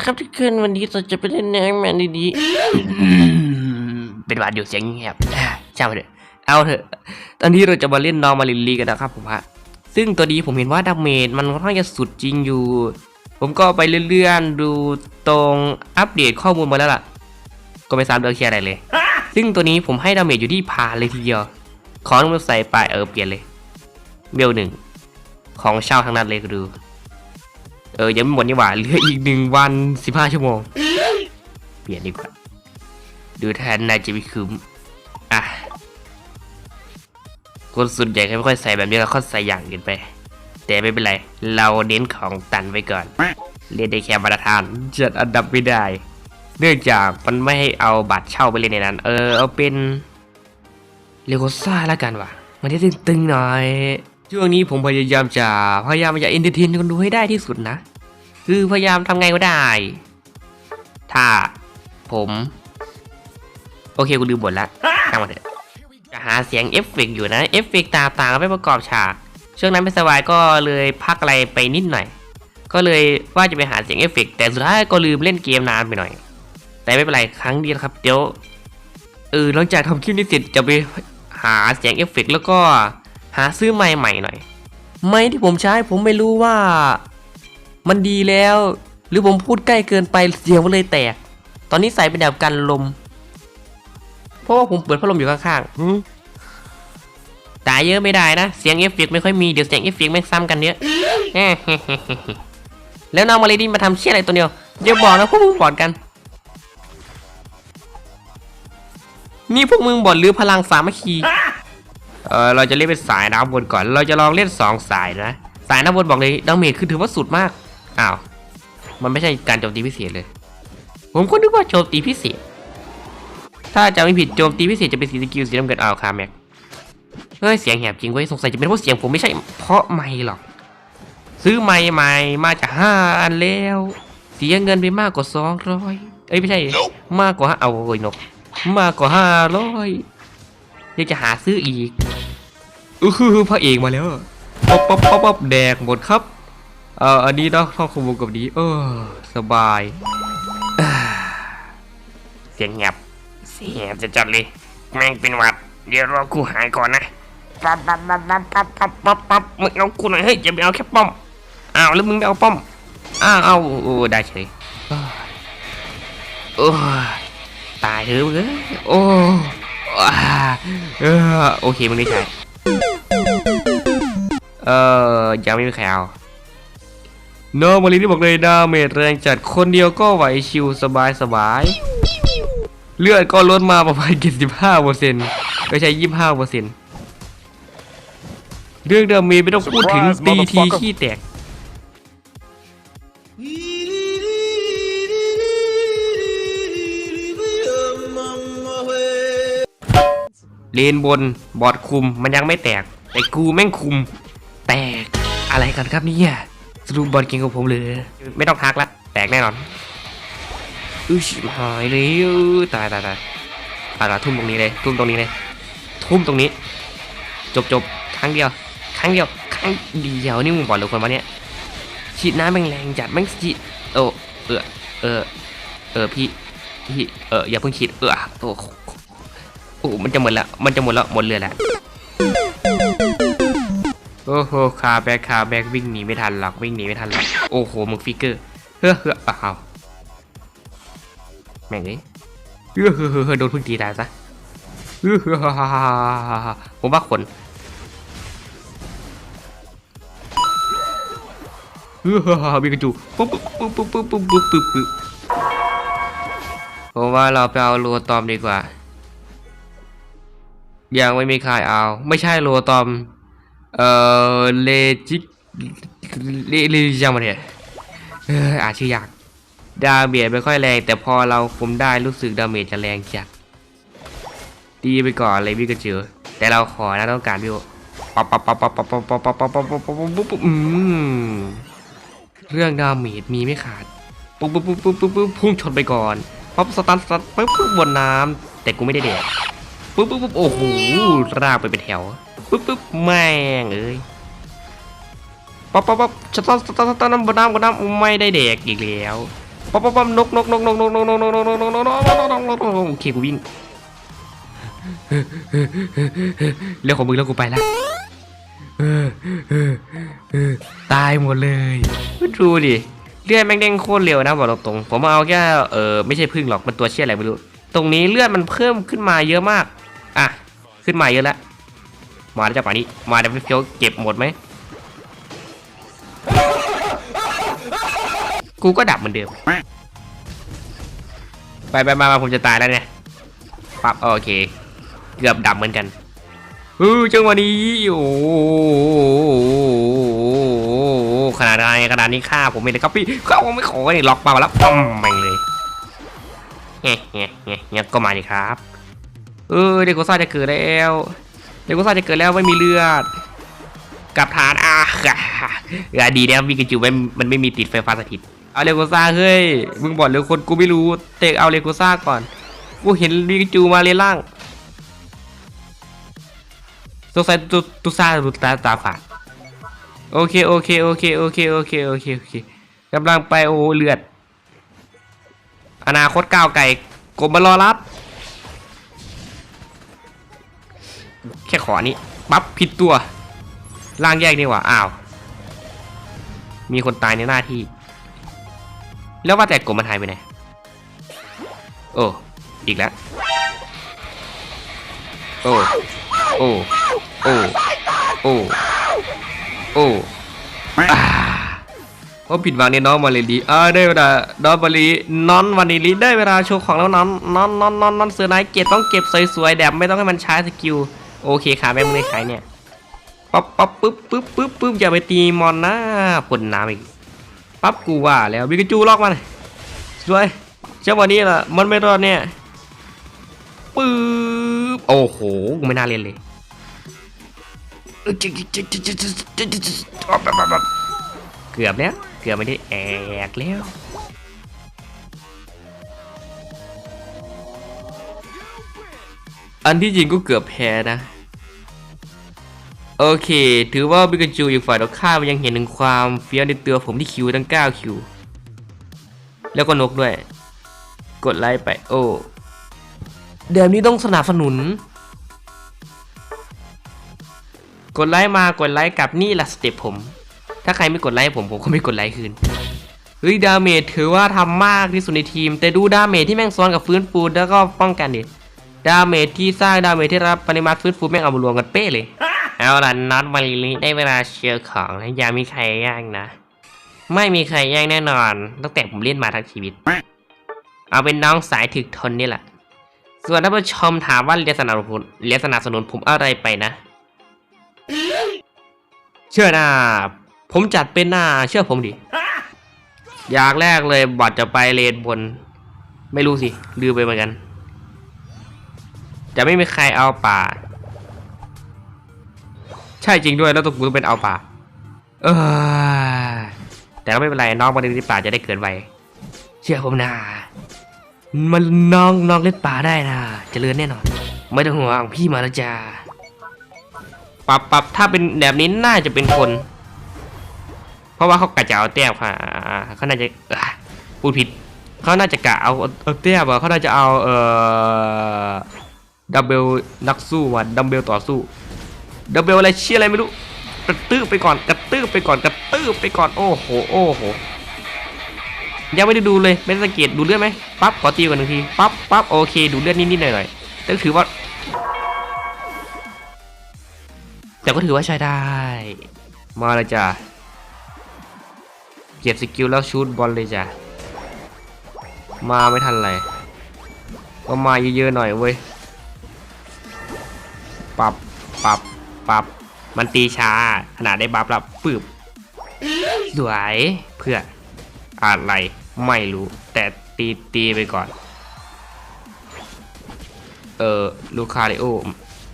นะครับทุกคนวันนี้เราจะไปเล่นน้ำมันดีอืมเป็นหวานอยู่เสียงเงียบอ่าช่างมันเถอะเอาเถอะตอนนี้เราจะมาเล่นนอร์มาลินลีกันนะครับผมฮะซึ่งตัวนี้ผมเห็นว่าดาเมจมันค่อนข้างจะสุดจริงอยู่ ผมก็ไปเลื่อนๆดูตรงอัปเดตข้อมูลมาแล้วล่ะ ก็ไม่ทราบเรื่องเคลียร์อะไรเลย ซึ่งตัวนี้ผมให้ดาเมจอยู่ที่พาเลยทีเดียว ของมันใส่ไปเออเปลี่ยนเลยเบลหนึ่งของเช่าทั้งนั้นเลยก็ดู เออยังไม่หมดนี่หว่าเหลืออีกหนึ่งวันสิบห้าชั่วโมง เปลี่ยนดีกว่า ดูแทนนายจะไม่คุ้มอะคนส่วนใหญ่ก็ไม่ค่อยใส่แบบนี้เราค่อยใส่อย่างอื่นไป แต่ไม่เป็นไร เราเน้นของตันไว้ก่อน เล่นได้แค่มาตรฐานจัดอันดับไม่ได้ เนื่องจากมันไม่ให้เอาบัตรเช่าไปเล่นในนั้น เออเอาเป็นเลโกซ่าแล้วกันว่ะ มันได้ตึงๆหน่อย ช่วงนี้ผมพยายามจะพยายามจะเอนเตอร์เทนคนดูให้ได้ที่สุดนะ คือพยายามทำไงก็ได้ ถ้าผม โอเคกูลืมบทละทำมาเถอะจะหาเสียงเอฟเฟกต์อยู่นะเอฟเฟกต์ต่างๆเอาไปประกอบฉาก ช่วงนั้นเป็นสวายก็เลยพักอะไรไปนิดหน่อย ก็เลยว่าจะไปหาเสียงเอฟเฟกต์แต่สุดท้ายก็ลืมเล่นเกมนานไปหน่อย แต่ไม่เป็นไรครั้งเดียวครับเดี๋ยวเออหลังจากทำคลิปนี้เสร็จจะไปหาเสียงเอฟเฟกต์แล้วก็ หาซื้อไมค์ใหม่หน่อย ไมค์ที่ผมใช้ผมไม่รู้ว่า มันดีแล้ว หรือผมพูดใกล้เกินไปเสียงมันเลยแตก ตอนนี้ใส่เป็นแบบกันลม เพราะว่าผมเปิดพัดลมอยู่ข้างๆตายเยอะไม่ได้นะ เสียงเอฟเฟกต์ไม่ค่อยมีเดี๋ยวเสียงเอฟเฟกต์ไม่ซ้ำกันเยอะแล้วน้องมาเลดี้มาทำเชี่ยอะไรตัวเดียวเดี๋ยวบอกนะพวกมึงบอดกัน นี่พวกมึงบอดหรือพลังสามัคคี เออเราจะเล่นเป็นสายน้ำวนก่อน เราจะลองเล่นสองสายนะ สายน้ำวนบอกเลยดาเมจคือถือว่าสุดมาก อ้าว มันไม่ใช่การโจมตีพิเศษเลย ผมก็นึกว่าโจมตีพิเศษ ถ้าจะไม่ผิดโจมตีพิเศษจะเป็นสีสกิลสีน้ำเงินเอาคาแม็ก เฮ้ยเสียงแหบจริงเว้ยสงสัยจะเป็นเพราะเสียงผมไม่ใช่ เพราะไม่หรอก ซื้อไม้ใหม่มาจากห้าอันแล้ว เสียเงินไปมากกว่าสองร้อยเอ้ยไม่ใช่ มากกว่าห้าเอาโอ้ยนก มากกว่าห้าร้อยยังจะหาซื้ออีก อือคือพระเอกมาแล้วป๊อปป๊อปป๊อปป๊อปแดกหมดครับเอ่ออันนี้เนาะท่องขโมยกับนี้ เออ สบาย เสียงแหบเสียงจะจัดเลยแม่งเป็นหวัด เดี๋ยวรอกูหายก่อนนะปั๊บปั๊บปั๊บปั๊บปั๊บปั๊บปั๊บปั๊บมึงเอากูหน่อยเฮ้ยอย่าไปเอาแค่ป้อมอ้าวแล้วมึงไม่เอาป้อมอ้าวเอาโอ้ได้เฉยเอ้ยโอ้ตายเถอะมึงเอ้โอ้โอเคมึงได้ใช้ เออยังไม่มีใครเอาโนมารีที่บอกเลยดาเมจแรงจัดคนเดียวก็ไหวชิวสบายสบาย เลือดก็ลดมาประมาณ 75เปอร์เซ็นต์ไม่ใช่ 25เปอร์เซ็นต์เรื่องเดิมมีไม่ต้องพูดถึง Surprise, ตีที motherfucker ขี้แตก เลนบนบอดคุมมันยังไม่แตก แต่กูแม่งคุม แตกอะไรกันครับเนี่ยสรุปบอลเก่งกว่าผมเลยไม่ต้องทักละ แตกแน่นอนอุ้ยหายเลยตายตายตายตายละทุ่มตรงนี้เลยทุ่มตรงนี้เลยทุ่มตรงนี้ จบจบครั้งเดียว ครั้งเดียวครั้งเดียวนี่มึงบอลหรือคนวะเนี่ยฉีดน้ำแม่งแรงจัดแม่งฉีดโอ้เออเออเออพี่พี่เอออย่าเพิ่งฉีดเออโอ้ โอ้มันจะหมดละมันจะหมดละหมดเรือละโอ้โหคาแบกคาแบกวิ่งหนีไม่ทันหรอกวิ่งหนีไม่ทันหรอกโอ้โหมึงฟิกเกอร์เฮ้อเฮ้ออาแม่งเลยเฮ้อเฮ้อเฮ้อโดนพึ่งตีตายซะเฮ้อเฮ้อผมว่าขนเฮ้อเฮ้อมีกระจูปุ๊บปุ๊บปุ๊บปุ๊บปุ๊บปุ๊บปุ๊บผมว่าเราไปเอาโลตอมดีกว่า ยังไม่มีใครเอา ไม่ใช่โลตอม เอ่อ เลจิกเลเลจังมาเนี่ยเอออ่านชื่อยาก ดาเมจไม่ค่อยแรง แต่พอเราคุมได้รู้สึกดาเมจจะแรงจัดตีไปก่อนเลยพี่กระเจือแต่เราขอนะต้องการพี่โอปั๊บปั๊บปั๊บปั๊บปั๊บปั๊บปั๊บปั๊บปั๊บปั๊บปั๊บปั๊บปั๊บอืมเรื่องดาเมจมีไม่ขาดปุ๊บปุ๊บปุ๊บปุ๊บปุ๊บปุ๊บพุ่งชนไปก่อนปั๊บสตันสตันปุ๊บปุ๊บบนน้ำแต่กูไม่ได้เด็ด ปุ๊บปุ๊บปุ๊บโอ้โหรากไปเป็นแถวปุ๊บปุ๊บแม่งเอ้ยปั๊บปั๊บปั๊บสตาร์สตาร์สตาร์น้ำบนน้ำบนน้ำไม่ได้เด็กอีกแล้วป๊อปป๊อปป๊อปนกนกนกนกนกนกนกนกนกนกนกนกนกนกนกนกนกโอเคกูวิ่งเรื่องของมึงแล้วกูไปละตายหมดเลยดูดิเลือดแม่งเด้งโคตรเร็วนะบอกตรงๆผมเอาแค่เออไม่ใช่พึ่งหรอกมันตัวเชี่ยอะไรไม่รู้ตรงนี้เลือดมันเพิ่มขึ้นมาเยอะมาก อะ ขึ้นมาเยอะแล้ว มาแล้วจ้าป่านี้ มาเดี๋ยวพี่เฟียวเก็บหมดไหม กูก็ดับเหมือนเดิม ไปไปมามาผมจะตายแล้วเนี่ย ปั๊บโอเค เกือบดับเหมือนกันเออจังหวะนี้โอ้ขนาดไหนขนาดนี้ฆ่าผมไม่เลยครับพี่เขาไม่ขอนี่ล็อกเปล่าแล้วปั๊มแม่งเลยเงี้ยเงี้ยเงี้ยเงี้ยก็มาดิครับ เออเดโกซ่าจะเกิดแล้วเดโกซ่าจะเกิดแล้วไม่มีเลือดกลับฐานอะอะดีนะวิกิจูไม่มันไม่มีติดไฟฟ้าสถิตเอาเลโกซ่าเฮ้ยมึงบอกเลยคนกูไม่รู้เตะเอาเลโกซ่าก่อนกูเห็นวิกิจูมาเลยล่างสงสัยตุตุซ่าตุตาตาฝาดโอเคโอเคโอเคโอเคโอเคโอเคโอเคกำลังไปโอ้เลือด อนาคตก้าวไก่กบมารอรับ แค่ขออันนี้ปั๊บผิดตัวล่างแยกดีกว่าอ้าว มีคนตายในหน้าที่ แล้วว่าแต่กบมันหายไปไหนโอ้อีกแล้วโอ้โอ้โอ้โอ้โอ้อ่าว่าผิดหวังเนี่ยน้องมาเลลีอ่าได้เวลาน้องมาลีนองวันนี้ลีได้เวลาโชว์ของแล้วน้องน้องน้องน้องน้องเสือไนท์เกตต้องเก็บสวยๆแบบไม่ต้องให้มันใช้สกิล โอเคค่ะแม่มึงได้ใช้เนี่ยปั๊บปั๊บปึ๊บปึ๊บปึ๊บปึ๊บอย่าไปตีมอนนะพ่นน้ำอีกปั๊บกูว่าแล้วบิกาจูล็อกมันสวยเจ้าวันนี้ล่ะมันไม่รอดเนี่ยปึ๊บโอ้โหกูไม่น่าเล่นเลยเกือบแล้วเกือบไม่ได้แอกแล้ว อันที่จริงก็เกือบแพ้นะ โอเค ถือว่าบิกาจูอีกฝ่ายตรงข้ามยังเห็นถึงความเฟี้ยวในตัวผมที่คิวตั้ง 9 คิว แล้วก็นกด้วย กดไลค์ไป โอ้เดี๋ยวนี้ต้องสนับสนุน กดไลค์มากดไลค์กลับนี่ละสเต็ปผม ถ้าใครไม่กดไลค์ผมผมก็ไม่กดไลค์คืนเฮ้ยดาเมจถือว่าทำมากที่สุดในทีม แต่ดูดาเมจที่แม่งซ้อนกับฟื้นฟูแล้วก็ป้องกันดิ ดาเมจที่สร้างดาเมจที่รับปริมาณฟื้นฟูแม่งเอามารวมกันเป๊ะเลย เอาล่ะน็อตมาริลิได้เวลาเชียร์ของแล้วอย่ามีใครแย่งนะ ไม่มีใครแย่งแน่นอนตั้งแต่ผมเล่นมาทั้งชีวิต เอาเป็นน้องสายถึกทนนี่แหละ ส่วนท่านผู้ชมถามว่าเรียนสนับสนุนเรียนสนับสนุนผมอะไรไปนะ เชื่อหน้า ผมจัดเป็นหน้าเชื่อผมดิอย่างแรกเลยบอดจะไปเลนบน ไม่รู้สิลืมไปเหมือนกัน จะไม่มีใครเอาป่า ใช่จริงด้วยแล้วตัวกูต้องเป็นเอาป่า เออแต่ก็ไม่เป็นไรน้องมาเล่นป่าจะได้เกิดไวเชื่อผมนะมันน้องน้องเล่นป่าได้นะจะเจริญแน่นอนไม่ต้องห่วงพี่มาแล้วจ้าปรับปรับถ้าเป็นแบบนี้น่าจะเป็นคน เพราะว่าเขากะจะเอาแต้มค่ะเขาน่าจะพูดผิดเขาน่าจะกะเอาเอาแต้มเขาน่าจะเอาเออ ดับเบิลนักสู้ว่ะดัมเบลต่อสู้ดับเบิลอะไรเชี่ยอะไรไม่รู้กระตื้อไปก่อนกระตื้อไปก่อนกระตื้อไปก่อนโอ้โหโอ้โหยังไม่ได้ดูเลยไม่ได้สังเกตดูเลือดไหมปั๊บขอตีก่อนหนึ่งทีปั๊บปั๊บโอเค ดูเลือดนิดๆหน่อยๆแต่ก็ถือว่า แต่ก็ถือว่าใช้ได้ มาเลยจ้ะเก็บสกิลแล้วชูดบอลเลยจ้ะมาไม่ทันไรก็มาเยอะๆหน่อยเว้ย ปับปับปับ มันตีช้าขนาดได้บัฟแล้วปืบสวยเพื่ออะไรไม่รู้ แต่ตีตีไปก่อน เออลูคาริโอ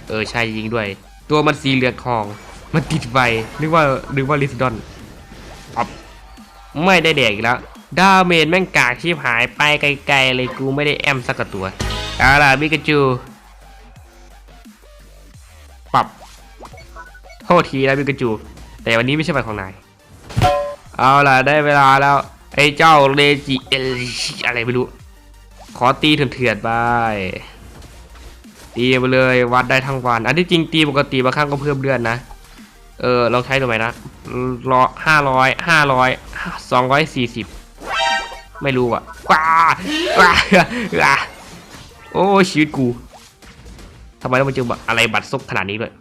เออใช่จริงด้วย ตัวมันสีเหลืองทอง มันติดไฟนึกว่านึกว่าลิสดอนปับไม่ได้เด็กแล้วดาเมจแม่งกากชีพหายไปไกลๆเลยกูไม่ได้แอมสักตัวอาล่ะบิกาจู โทษทีนะบิกาจู แต่วันนี้ไม่ใช่วันของนาย เอาล่ะได้เวลาแล้ว ไอ้เจ้าเลจิเอลอะไรไม่รู้ ขอตีเถื่อนๆไปตีไปเลยวัดได้ทั้งวัน อันที่จริงตีปกติบางครั้งก็เพิ่มเดือนนะ เออลองใช้ดูไหมนะรอห้าร้อยห้าร้อยสองร้อยสี่สิบไม่รู้อะว้าว้าว้าโอ้ชีวิตกูทำไมต้องมาเจอแบบอะไรบัตรซบขนาดนี้ด้วย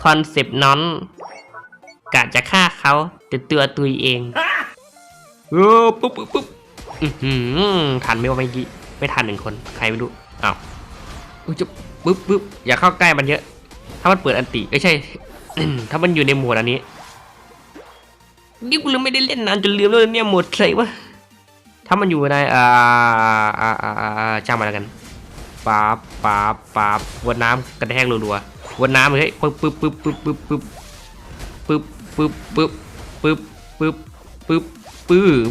คอนเซปต์นั้นกะจะฆ่าเขาแต่ตัวตุยเองเออปุ๊บปุ๊บปุ๊บอื้อหือทันไหมว่าเมื่อกี้ไม่ทันหนึ่งคน ใครไม่รู้อ้าวอุ๊ยจะปุ๊บปุ๊บอย่าเข้าใกล้มันเยอะ ถ้ามันเปิดอันติไม่ใช่ ถ้ามันอยู่ในโหมดอันนี้นี่กูเลยไม่ได้เล่นนานจนลืมแล้วเนี่ยโหมดใส่วะถ้ามันอยู่ในอ่าอ่าอ่าอ่าจ้างมาแล้วกัน ป๊าบป๊าบป๊าบวนน้ำกระแทกรัวๆวนน้ำเลยปึ๊บปึ๊บปึ๊บปึ๊บปึ๊บปึ๊บปึ๊บปึ๊บปึ๊บปึ๊บปึ๊บปึ๊บปึ๊บ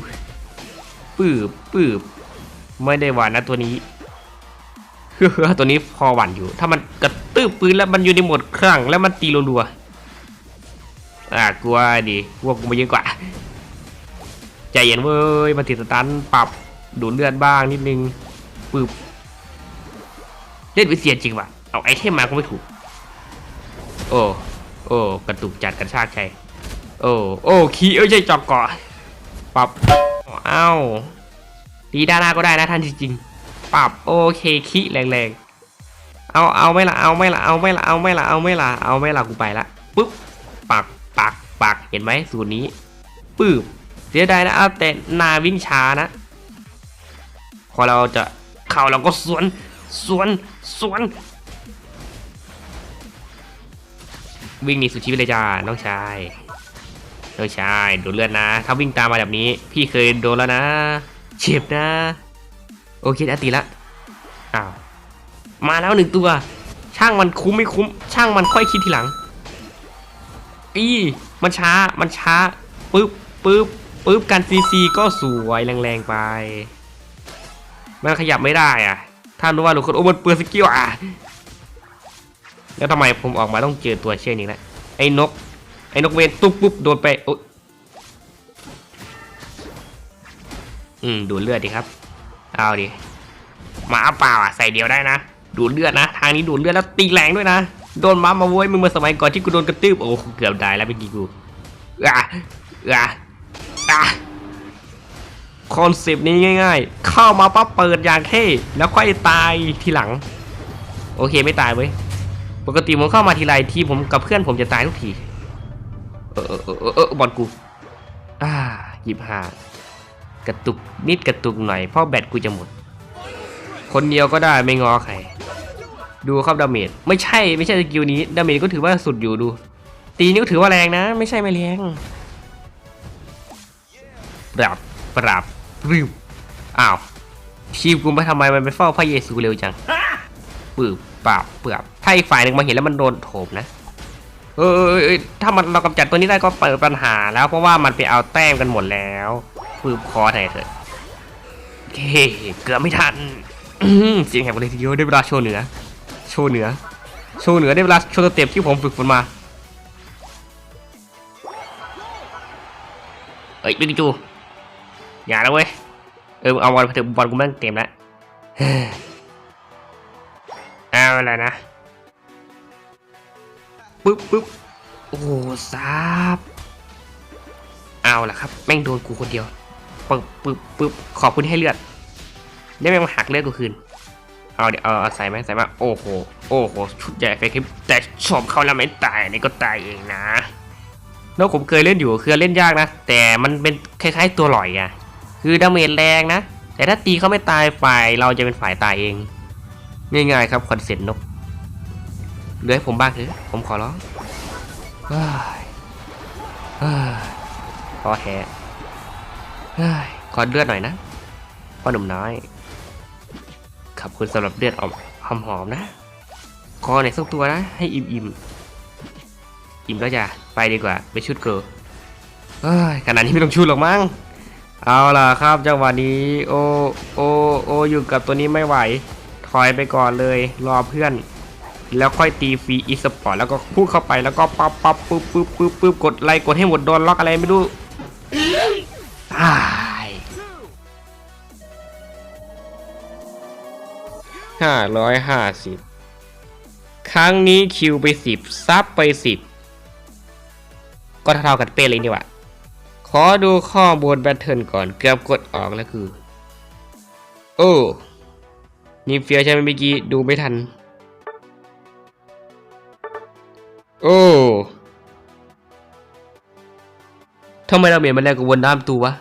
ปึ๊บปึ๊บไม่ได้หวานนะตัวนี้ตัวนี้พอหวั่นอยู่ ถ้ามันกระตืบปืนแล้วมันอยู่ในโหมดครั่งแล้วมันตีรัวๆอ่ากลัวดิกลัวกูมาเยอะกว่าใจเย็นเว้ยมาติดสตันปรับดูดเลือดบ้างนิดนึงปึ๊บ ล่นวิเศษจริงว่ะ เอาไอเทมมาก็ไม่ถูก โอ้ โอ้ กระตุกจัดกระชากชัยโอ้ โอ้ ขี้เอ้ยใจจอกเกาะปรับเอ้าตีด้านหน้าก็ได้นะท่านจริงๆปรับโอเคขี้แรงๆ เอาเอาไม่ละเอาไม่ละเอาไม่ละเอาไม่ละเอาไม่ละเอาไม่ละกูไปละปุ๊บปักปักปักเห็นไหมสูตรนี้ปึ๊บเสียดายนะเอาแต่นาวิ่งช้านะ พอเราจะเข้าเราก็สวนสวน สวน วิ่งหนีสุดชีวิตเลยจ้าน้องชายน้องชายโดนเลือดนะ ถ้าวิ่งตามมาแบบนี้ พี่เคยโดนแล้วนะเจ็บนะ โอเคได้ตีละอ้าวมาแล้วหนึ่งตัว ช่างมันคุ้มไม่คุ้ม ช่างมันค่อยคิดทีหลังอีมันช้ามันช้าปึ๊บปึ๊บปึ๊บการซีซีก็สวยแรงๆไป มันขยับไม่ได้อะ ถ้ารู้ว่าหลูกคนโอ้มันเปลืองสกิลอะแล้วทำไมผมออกมาต้องเจอตัวเช่นนี้แหละไอ้นก ไอ้นกเวนตุ๊บปุ๊บโดนไปโอ๊ยอืมดูดเลือดดิครับ เอาดิหมาเปล่าอะใส่เดียวได้นะ ดูดเลือดนะ ทางนี้ดูดเลือดแล้วตีแรงด้วยนะ โดนม้ามาโว้ยมึงเมื่อสมัยก่อนที่กูโดนกระตืบโอ้เกือบได้แล้วเมื่อกี้กูอะอะอะ คอนเซปต์นี้ง่าย ๆ เข้ามาปั๊บเปิดอย่างเท่แล้วค่อยตายทีหลัง โอเคไม่ตายเว้ยปกติผมเข้ามาทีไรที่ผมกับเพื่อนผมจะตายทุกทีเออเออเออเออบอลกูอ่าหยิบหากระตุกนิดกระตุกหน่อยเพราะแบตกูจะหมด คนเดียวก็ได้ไม่งอใครดูครับดาเมจไม่ใช่ไม่ใช่สกิลนี้ดาเมจก็ถือว่าสุดอยู่ดู ตีนี้ก็ถือว่าแรงนะ ไม่ใช่ไม่แรงปรับปรับ ริวอ้าวชีพกูไปทำไมมันไปเฝ้าพระเยซูเร็วจังปืบปราบเปลือบถ้าอีกฝ่ายหนึ่งมาเห็นแล้วมันโดนโถมนะ เออถ้ามันเรากำจัดตัวนี้ได้ก็เปิดปัญหาแล้วเพราะว่ามันไปเอาแต้มกันหมดแล้วปืบคอไทยเถอะโอเคเกือบไม่ทันเสียงแหบเลยทีเดียวได้เวลาโชว์เหนือ โชว์เหนือ โชว์เหนือได้เวลาโชว์สเต็ปที่ผมฝึกฝนมาเอ้ยปิกจู อย่าแล้วเว้ย เออเอาบอลไปถอบอลกูแม่งเต็มแล้วเฮ้ยเอาละนะปึ๊บปึ๊บโอ้โหซับเอาละครับ แม่งโดนกูคนเดียวปึ๊บปึ๊บปึ๊บขอบคุณที่ให้เลือดได้แม่งมาหักเลือดกูคืนเอาเดี๋ยวเอาเอใส่ไหมใส่มาโอ้โหโอ้โหชุดใหญ่ไฟคลิปแต่ชมเขาแล้วไม่ตายนี่ก็ตายเองนะแล้วผมเคยเล่นอยู่คือเล่นยากนะ แต่มันเป็นคล้ายๆตัวหลอยอะ คือดาเมจแรงนะ แต่ถ้าตีเขาไม่ตายฝ่ายเราจะเป็นฝ่ายตายเอง ง่ายๆครับคอนเซ็ปต์นกเหลือให้ผมบ้างเถอะผมขอร้องพอแท้เฮ้ยขอเลือดหน่อยนะพ่อหนุ่มน้อย ขอบคุณสำหรับเลือดอมหอมหอมๆนะขอหน่ยสักตัวนะ ให้อิ่มอิ่มๆ อิ่มแล้วจ้ะ ไปดีกว่า ไปชุดเกิร์ลเฮ้ยขนาดนี้ไม่ต้องชุดหรอกมั้ง เอาล่ะครับจังหวะนี้โอโอโออยู่กับตัวนี้ไม่ไหว ถอยไปก่อนเลยรอเพื่อน แล้วค่อยตีฟรีอีสปอร์ตแล้วก็พูดเข้าไปแล้วก็ปั๊บปั๊บปึ๊บปึ๊บปึ๊บปึ๊บกดไลค์กดให้หมดโดนล็อกอะไรไม่รู้ตายห้าร้อยห้าสิบครั้งนี้คิวไปสิบซับไปสิบก็เท่าๆกันเป๊ะเลยนี่หว่า ขอดูข้อมูลแบทเทิลก่อน เกือบกดออกแล้วคือ โอ้นี่เฟียใช่ไหมเมื่อกี้ ดูไม่ทัน โอ้ทำไมเราเมียนมาแรกกับวนน้ำตัววะ